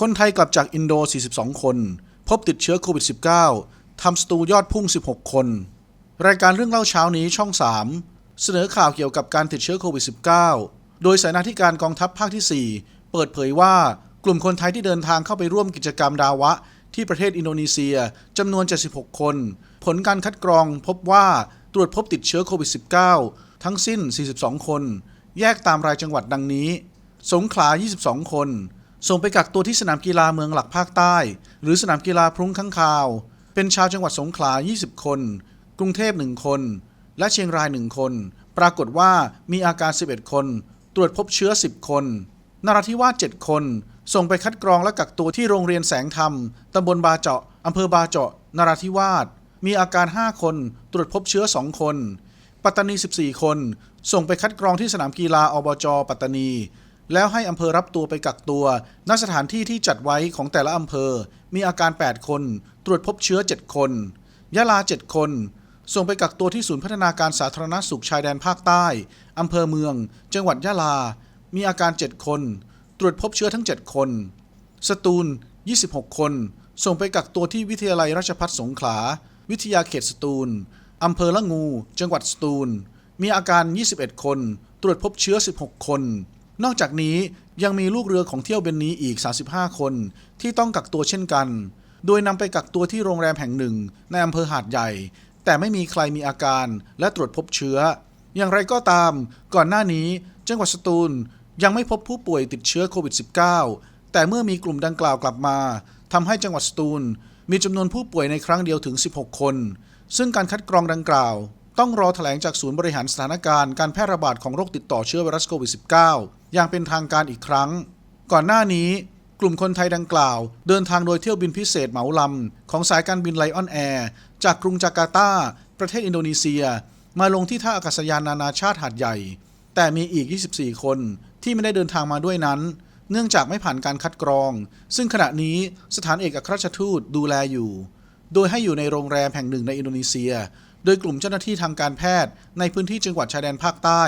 คนไทยกลับจากอินโด 42 คน พบติดเชื้อโควิด -19 ทำสตูยอดพุ่ง 16 คน รายการเรื่องเล่าเช้านี้ช่อง 3 เสนอข่าวเกี่ยวกับการติดเชื้อโควิด -19 โดยสายนาธิการกองทัพภาคที่ 4 เปิดเผยว่ากลุ่มคนไทยที่เดินทางเข้าไปร่วมกิจกรรมดาวะ ที่ประเทศอินโดนีเซียจำนวน 76 คน ผลการคัดกรองพบว่าตรวจพบติดเชื้อโควิด -19 ทั้งสิ้น 42 คน แยกตามรายจังหวัดดังนี้ สงขลา 22 คน ส่งไปกักตัวที่สนามกีฬาเมืองหลักภาคใต้ หรือสนามกีฬาพรุ้งข้างคาว เป็นชาวจังหวัดสงขลา 20 คน กรุงเทพ 1 คน และเชียงราย 1 คน ปรากฏว่ามีอาการ 11 คน ตรวจพบเชื้อ 10 คนนราธิวาส 7 คน ส่งไปคัดกรองและกักตัวที่โรงเรียนแสงธรรม ตำบลบาเจาะอำเภอบาเจาะนราธิวาส มีอาการ 5 คน ตรวจพบเชื้อ 2 คน ปัตตานี 14 คน ส่งไปคัดกรองที่สนามกีฬาอบจ ปัตตานี แล้วให้อำเภอรับตัวไปกักตัว ณ สถานที่ที่จัดไว้ของแต่ละอำเภอ มีอาการ 8 คน ตรวจพบเชื้อ 7 คน ยะลา 7 คน ส่งไปกักตัวที่ศูนย์พัฒนาการสาธารณสุขชายแดนภาคใต้ อำเภอเมือง จังหวัดยะลา มีอาการ 7 คน ตรวจพบเชื้อทั้ง 7 คน สตูล 26 คน ส่งไปกักตัวที่วิทยาลัยราชภัฏสงขลา วิทยาเขตสตูล อำเภอละงู จังหวัดสตูล มีอาการ 21 คน ตรวจพบเชื้อ 16 คน นอกจากนี้ยังมีลูกเรือของเที่ยวบินนี้อีก 35 คน ที่ต้องกักตัวเช่นกัน โดยนำไปกักตัวที่โรงแรมแห่งหนึ่ง ในอำเภอหาดใหญ่ แต่ไม่มีใครมีอาการและตรวจพบเชื้อ อย่างไรก็ตาม ก่อนหน้านี้จังหวัดสตูลยังไม่พบผู้ป่วยติดเชื้อโควิด -19 แต่เมื่อมีกลุ่มดังกล่าวกลับมาทำให้จังหวัดสตูล มีจำนวนผู้ป่วยในครั้งเดียวถึง 16 คน ซึ่งการคัดกรองดังกล่าว ต้องรอแถลงจากศูนย์บริหารสถานการณ์การแพร่ระบาดของโรคติดต่อเชื้อไวรัสโควิด -19 อย่างเป็นทางการอีกครั้ง ก่อนหน้านี้กลุ่มคนไทยดังกล่าว เดินทางโดยเที่ยวบินพิเศษเหมาลำ ของสายการบินไลออนแอร์ จากกรุงจาการ์ตา ประเทศอินโดนีเซีย มาลงที่ท่าอากาศยานนานาชาติหาดใหญ่ แต่มีอีก 24 คนที่ไม่ได้เดินทางมาด้วยนั้น เนื่องจากไม่ผ่านการคัดกรอง ซึ่งขณะนี้สถานเอกอัครราชทูตดูแลอยู่ โดยให้อยู่ในโรงแรมแห่งหนึ่งในอินโดนีเซีย โดยกลุ่มเจ้าหน้าที่ทางการแพทย์ในพื้นที่จังหวัดชายแดนภาคใต้